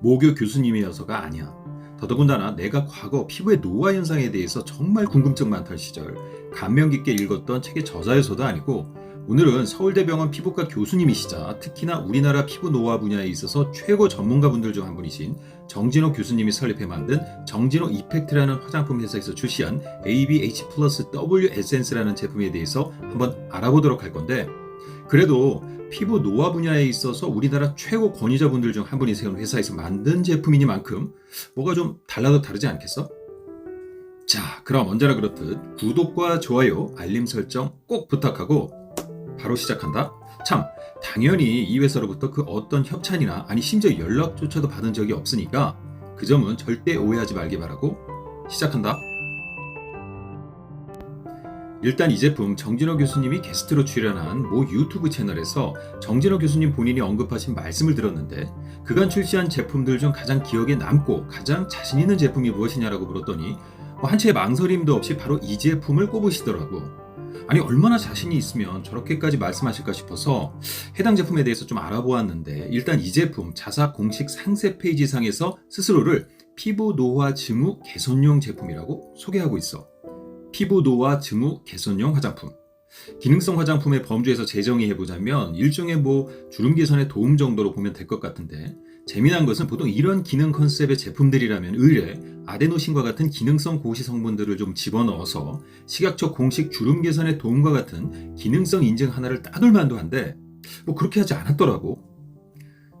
모교 교수님이어서가 아니야. 더더군다나 내가 과거 피부의 노화 현상에 대해서 정말 궁금증 많던 시절 감명 깊게 읽었던 책의 저자여서도 아니고 오늘은 서울대병원 피부과 교수님이시자 특히나 우리나라 피부 노화 분야에 있어서 최고 전문가분들 중 한 분이신 정진호 교수님이 설립해 만든 정진호 이펙트라는 화장품 회사에서 출시한 ABH 플러스 W 에센스라는 제품에 대해서 한번 알아보도록 할 건데 그래도 피부 노화 분야에 있어서 우리나라 최고 권위자분들 중 한 분이 세운 회사에서 만든 제품이니만큼 뭐가 좀 달라도 다르지 않겠어? 자, 그럼 언제나 그렇듯 구독과 좋아요, 알림 설정 꼭 부탁하고 바로 시작한다. 참, 당연히 이 회사로부터 그 어떤 협찬이나 아니 심지어 연락조차도 받은 적이 없으니까 그 점은 절대 오해하지 말기 바라고 시작한다. 일단 이 제품 정진호 교수님이 게스트로 출연한 모 유튜브 채널에서 정진호 교수님 본인이 언급하신 말씀을 들었는데 그간 출시한 제품들 중 가장 기억에 남고 가장 자신 있는 제품이 무엇이냐라고 물었더니 뭐 한치의 망설임도 없이 바로 이 제품을 꼽으시더라고. 아니 얼마나 자신이 있으면 저렇게까지 말씀하실까 싶어서 해당 제품에 대해서 좀 알아보았는데 일단 이 제품 자사 공식 상세 페이지 상에서 스스로를 피부 노화 증후 개선용 제품이라고 소개하고 있어. 피부 노화 증후 개선용 화장품. 기능성 화장품의 범주에서 재정의해 보자면 일종의 뭐 주름 개선에 도움 정도로 보면 될 것 같은데 재미난 것은 보통 이런 기능 컨셉의 제품들이라면 의뢰 아데노신과 같은 기능성 고시 성분들을 좀 집어넣어서 시각적 공식 주름 개선에 도움과 같은 기능성 인증 하나를 따둘 만도 한데 뭐 그렇게 하지 않았더라고.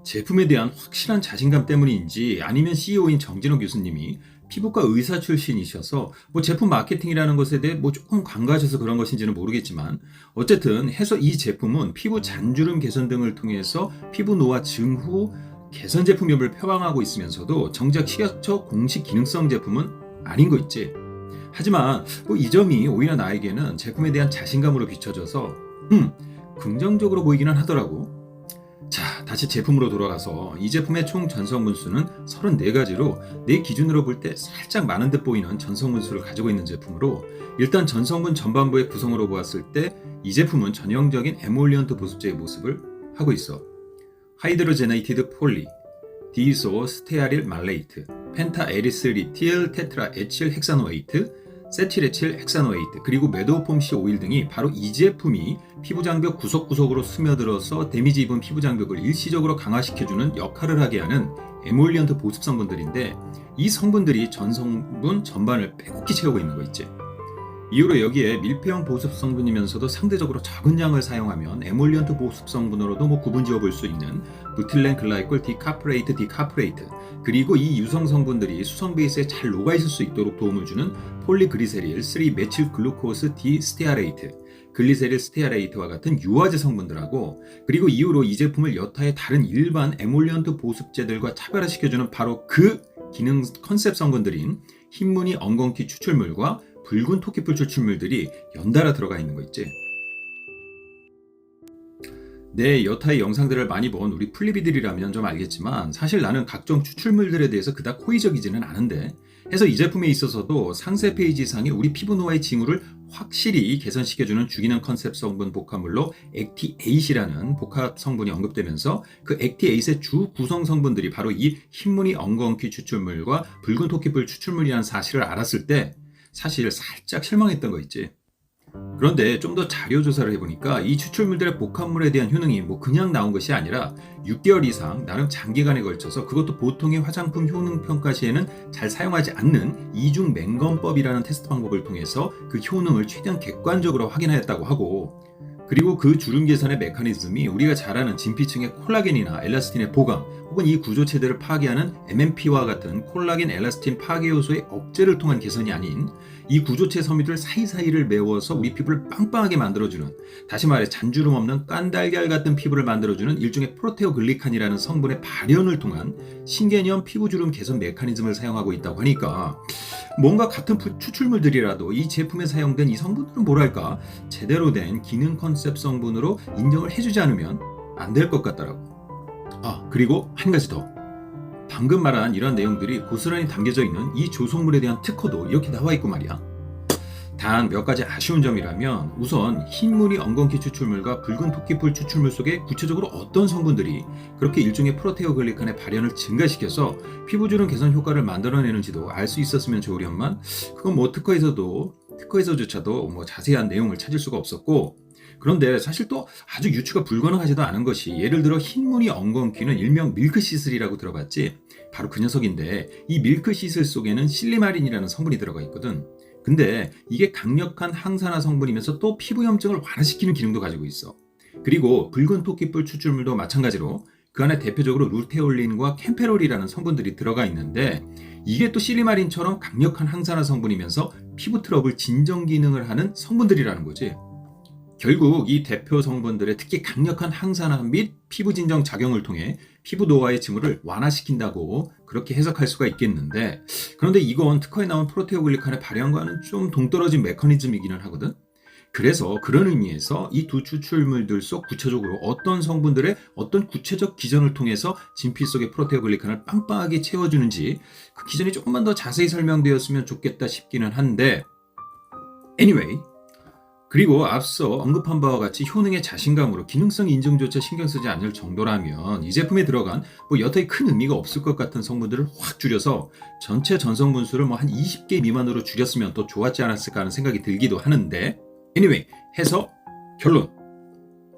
제품에 대한 확실한 자신감 때문인지 아니면 CEO인 정진호 교수님이 피부과 의사 출신이셔서 뭐 제품 마케팅이라는 것에 대해 뭐 조금 관가하셔서 그런 것인지는 모르겠지만 어쨌든 해서 이 제품은 피부 잔주름 개선 등을 통해서 피부 노화 증후 개선 제품임을 표방하고 있으면서도 정작 시각적 공식 기능성 제품은 아닌 거 있지. 하지만 뭐 이 점이 오히려 나에게는 제품에 대한 자신감으로 비춰져서 음 긍정적으로 보이기는 하더라고. 자, 다시 제품으로 돌아가서 이 제품의 총 전성분 수는 34가지로 내 기준으로 볼 때 살짝 많은 듯 보이는 전성분 수를 가지고 있는 제품으로 일단 전성분 전반부의 구성으로 보았을 때 이 제품은 전형적인 에몰리언트 보습제의 모습을 하고 있어. 하이드로제네이티드 폴리, 디이소 스테아릴 말레이트, 펜타 에리스 리틸 테트라 에칠 헥사노에이트, 세틸에칠 헥사노에이트 그리고 메도폼시 오일 등이 바로 이 제품이 피부 장벽 구석구석으로 스며들어서 데미지 입은 피부 장벽을 일시적으로 강화시켜주는 역할을 하게 하는 에몰리언트 보습 성분들인데 이 성분들이 전 성분 전반을 빼곡히 채우고 있는 거 있지. 이후로 여기에 밀폐형 보습 성분이면서도 상대적으로 적은 양을 사용하면 에몰리언트 보습 성분으로도 뭐 구분지어 볼 수 있는 부틸렌 글라이콜 디카프레이트 디카프레이트 그리고 이 유성 성분들이 수성 베이스에 잘 녹아 있을 수 있도록 도움을 주는 폴리그리세릴 3 메칠 글루코스 디 스테아레이트. 글리세릴 스테아레이트와 같은 유화제 성분들하고 그리고 이후로 이 제품을 여타의 다른 일반 에몰리언트 보습제들과 차별화시켜주는 바로 그 기능 컨셉 성분들인 흰무늬 엉겅퀴 추출물과 붉은 토끼풀 추출물들이 연달아 들어가 있는 거 있지. 내 여타의 영상들을 많이 본 우리 플리비들이라면 좀 알겠지만 사실 나는 각종 추출물들에 대해서 그닥 호의적이지는 않은데 해서 이 제품에 있어서도 상세 페이지 상에 우리 피부 노화의 징후를 확실히 개선시켜주는 주기능 컨셉 성분 복합물로 액티에이시라는 복합 성분이 언급되면서 그 액티에이스의 주 구성 성분들이 바로 이 흰무늬 엉겅퀴 추출물과 붉은 토끼풀 추출물이라는 사실을 알았을 때 사실 살짝 실망했던 거 있지. 그런데 좀 더 자료 조사를 해보니까 이 추출물들의 복합물에 대한 효능이 뭐 그냥 나온 것이 아니라 6개월 이상 나름 장기간에 걸쳐서 그것도 보통의 화장품 효능 평가 시에는 잘 사용하지 않는 이중 맹검법이라는 테스트 방법을 통해서 그 효능을 최대한 객관적으로 확인하였다고 하고 그리고 그 주름 개선의 메커니즘이 우리가 잘 아는 진피층의 콜라겐이나 엘라스틴의 보강 혹은 이 구조체들을 파괴하는 MMP와 같은 콜라겐 엘라스틴 파괴 요소의 억제를 통한 개선이 아닌 이 구조체 섬유들 사이사이를 메워서 우리 피부를 빵빵하게 만들어주는 다시 말해 잔주름 없는 깐달걀 같은 피부를 만들어주는 일종의 프로테오글리칸이라는 성분의 발현을 통한 신개념 피부주름 개선 메커니즘을 사용하고 있다고 하니까 뭔가 같은 추출물들이라도 이 제품에 사용된 이 성분들은 뭐랄까 제대로 된 기능 컨셉 성분으로 인정을 해주지 않으면 안 될 것 같더라고. 아 그리고 한 가지 더. 방금 말한 이런 내용들이 고스란히 담겨져 있는 이 조성물에 대한 특허도 이렇게 나와 있고 말이야. 단 몇 가지 아쉬운 점이라면 우선 흰 무늬 엉겅퀴 추출물과 붉은 토끼풀 추출물 속에 구체적으로 어떤 성분들이 그렇게 일종의 프로테오글리칸의 발현을 증가시켜서 피부주름 개선 효과를 만들어내는지도 알 수 있었으면 좋으련만 그건 뭐 특허에서도 특허에서조차도 뭐 자세한 내용을 찾을 수가 없었고 그런데 사실 또 아주 유추가 불가능하지도 않은 것이 예를 들어 흰무늬 엉겅퀴는 일명 밀크시슬이라고 들어봤지? 바로 그 녀석인데 이 밀크시슬 속에는 실리마린이라는 성분이 들어가 있거든 근데 이게 강력한 항산화 성분이면서 또 피부염증을 완화시키는 기능도 가지고 있어 그리고 붉은 토끼뿔 추출물도 마찬가지로 그 안에 대표적으로 루테올린과 캠페롤이라는 성분들이 들어가 있는데 이게 또 실리마린처럼 강력한 항산화 성분이면서 피부 트러블 진정 기능을 하는 성분들이라는 거지. 결국 이 대표 성분들의 특히 강력한 항산화 및 피부 진정 작용을 통해 피부 노화의 징후를 완화시킨다고 그렇게 해석할 수가 있겠는데 그런데 이건 특허에 나온 프로테오글리칸의 발현과는 좀 동떨어진 메커니즘이기는 하거든. 그래서 그런 의미에서 이 두 추출물들 속 구체적으로 어떤 성분들의 어떤 구체적 기전을 통해서 진피 속의 프로테오글리칸을 빵빵하게 채워주는지 그 기전이 조금만 더 자세히 설명되었으면 좋겠다 싶기는 한데 anyway 그리고 앞서 언급한 바와 같이 효능의 자신감으로 기능성 인증조차 신경 쓰지 않을 정도라면 이 제품에 들어간 뭐 여타의 큰 의미가 없을 것 같은 성분들을 확 줄여서 전체 전성분 수를 뭐 한 20개 미만으로 줄였으면 더 좋았지 않았을까 하는 생각이 들기도 하는데 anyway 해서 결론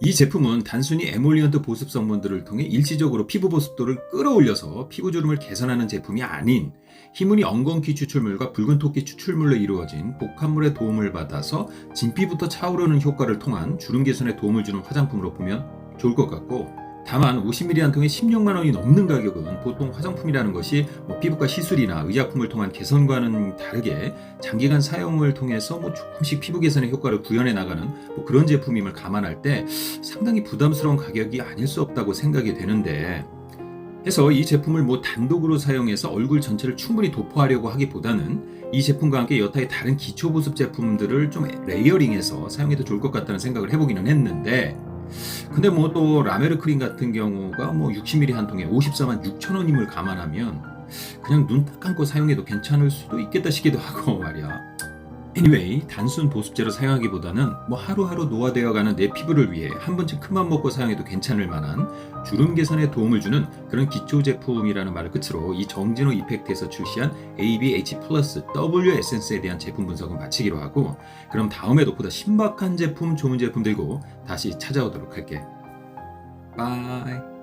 이 제품은 단순히 에몰리언트 보습 성분들을 통해 일시적으로 피부 보습도를 끌어올려서 피부 주름을 개선하는 제품이 아닌 희문이 엉겅퀴 추출물과 붉은 토끼 추출물로 이루어진 복합물의 도움을 받아서 진피부터 차오르는 효과를 통한 주름 개선에 도움을 주는 화장품으로 보면 좋을 것 같고 다만 50ml 한 통에 16만 원이 넘는 가격은 보통 화장품이라는 것이 뭐 피부과 시술이나 의약품을 통한 개선과는 다르게 장기간 사용을 통해서 뭐 조금씩 피부 개선의 효과를 구현해 나가는 뭐 그런 제품임을 감안할 때 상당히 부담스러운 가격이 아닐 수 없다고 생각이 되는데 해서 이 제품을 뭐 단독으로 사용해서 얼굴 전체를 충분히 도포하려고 하기보다는 이 제품과 함께 여타의 다른 기초 보습 제품들을 좀 레이어링해서 사용해도 좋을 것 같다는 생각을 해보기는 했는데 근데 뭐 또 라메르 크림 같은 경우가 뭐 60ml 한 통에 54만 6천 원임을 감안하면 그냥 눈 딱 감고 사용해도 괜찮을 수도 있겠다 싶기도 하고 말이야. Anyway 단순 보습제로 사용하기보다는 뭐 하루하루 노화되어가는 내 피부를 위해 한 번쯤 큰맘 먹고 사용해도 괜찮을 만한 주름 개선에 도움을 주는 그런 기초 제품이라는 말을 끝으로 이 정진호 이펙트에서 출시한 ABH 플러스 W 에센스에 대한 제품 분석은 마치기로 하고 그럼 다음에도 보다 신박한 제품 좋은 제품 들고 다시 찾아오도록 할게. 바이.